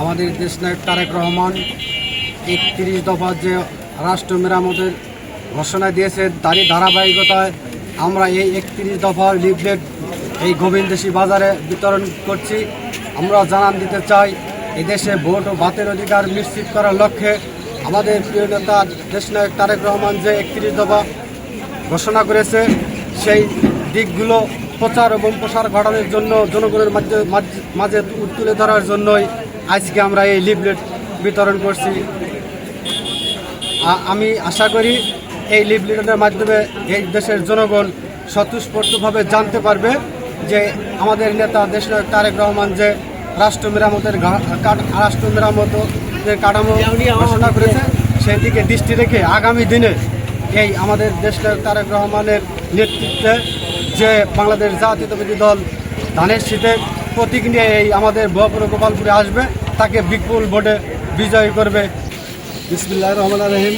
আমাদের দেশ নায়ক তারেক রহমান একত্রিশ দফা যে রাষ্ট্র মেরামতের ঘোষণা দিয়েছে, তারই ধারাবাহিকতায় আমরা এই একত্রিশ দফা লিফলেট, এই গোবিন্দেশী বাজারে বিতরণ করছি। আমরা জানান দিতে চাই এই দেশে ভোট ও বাতের অধিকার নিশ্চিত করার লক্ষ্যে আমাদের প্রিয় নেতা দেশ নায়ক তারেক রহমান যে একত্রিশ দফা ঘোষণা করেছে, সেই দিকগুলো প্রচার এবং প্রসার ঘটানোর জন্য জনগণের মাঝে মাঝে তুলে ধরার জন্যই আজকে আমরা এই লিফলেট বিতরণ করছি। আমি আশা করি এই লিফলেটের মাধ্যমে এই দেশের জনগণ স্বতঃস্ফূর্তভাবে জানতে পারবে যে আমাদের নেতা দেশনায়ক তারেক রহমান যে রাষ্ট্র মেরামতের রাষ্ট্র মেরামত যে কাঠামো ঘোষণা করেছে, সেদিকে দৃষ্টি রেখে আগামী দিনে এই আমাদের দেশনায়ক তারেক রহমানের নেতৃত্বে যে বাংলাদেশ জাতীয়তাবাদী দল ধানের শীতে প্রতীক নিয়ে এই আমাদের বহপুর গোপালপুরে আসবে। তাকে বিপুল ভোটে বিজয়ী করবে। বিসমিল্লাহ রহমান রহিম।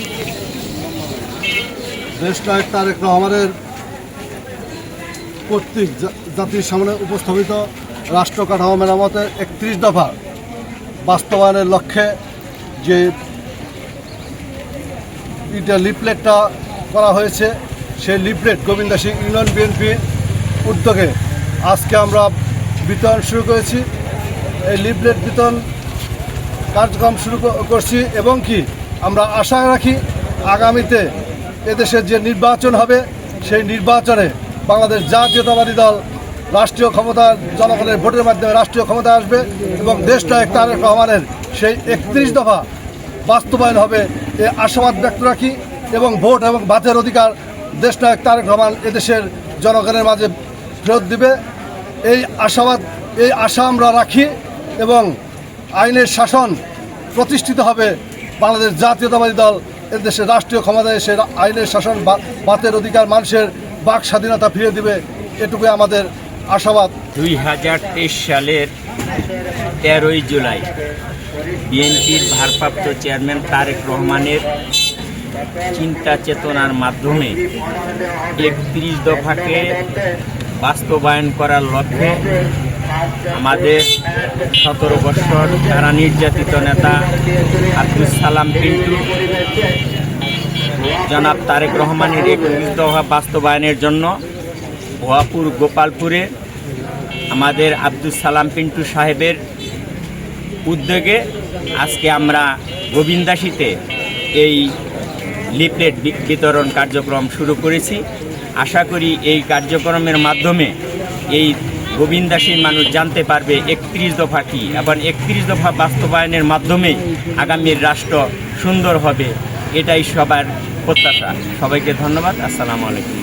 দেশ নায়ক তারেক রহমানের কর্তৃক জাতির সামনে উপস্থাপিত রাষ্ট্র কাঠামো মেরামতের একত্রিশ দফা বাস্তবায়নের লক্ষ্যে যে এটা লিফলেটটা করা হয়েছে, সেই লিপলেট লিফলেট সিং ইউনিয়ন বিএনপির উদ্যোগে আজকে আমরা বিতরণ শুরু করেছি। এই লিফলেট বিতরণ কার্যক্রম শুরু করছি এবং কি আমরা আশা রাখি আগামীতে এদেশের যে নির্বাচন হবে, সেই নির্বাচনে বাংলাদেশ জাতীয়তাবাদী দল রাষ্ট্রীয় ক্ষমতা জনগণের ভোটের মাধ্যমে রাষ্ট্রীয় ক্ষমতা আসবে এবং দেশটা এক তারেক রহমানের। সেই একত্রিশ দফা বাস্তবায়ন হবে এ আশাবাদ ব্যক্ত রাখি এবং ভোট এবং ভাতের অধিকার দেশটা এক তারেক রহমান এদেশের জনগণের মাঝে ফেরত দিবে। এই আশাবাদ, এই আশা আমরা রাখি এবং আইনের শাসন প্রতিষ্ঠিত হবে। বাংলাদেশ জাতীয়তাবাদী দল, এ দেশের রাষ্ট্রীয় ক্ষমতায় এসে আইনের শাসন বাতের অধিকার মানুষের বাক স্বাধীনতা ফিরে দিবে, এটুকুই আমাদের আশাবাদ। দুই হাজার তেইশ সালের তেরোই জুলাই, বিএনপির ভারপ্রাপ্ত চেয়ারম্যান তারেক রহমানের চিন্তা চেতনার মাধ্যমে একত্রিশ দফাকে বাস্তবায়ন করার লক্ষ্যে আমাদের সতেরো বছর তারা নির্যাতিত নেতা আব্দুল সালাম পিন্টু জনাব তারেক রহমানের একত্রিশ দফা বাস্তবায়নের জন্য ভুয়াপুর, গোপালপুরে আমাদের আব্দুল সালাম পিন্টু সাহেবের উদ্যোগে আজকে আমরা গোবিন্দাসীতে এই লিফলেট বি- বিতরণ কার্যক্রম শুরু করেছি। আশা করি এই কার্যক্রমের মাধ্যমে এই গোবিন্দাসীর মানুষ জানতে পারবে একত্রিশ দফা কী, এবং একত্রিশ দফা বাস্তবায়নের মাধ্যমে আগামীর রাষ্ট্র সুন্দর হবে, এটাই সবার প্রত্যাশা। সবাইকে ধন্যবাদ। আসসালামু আলাইকুম।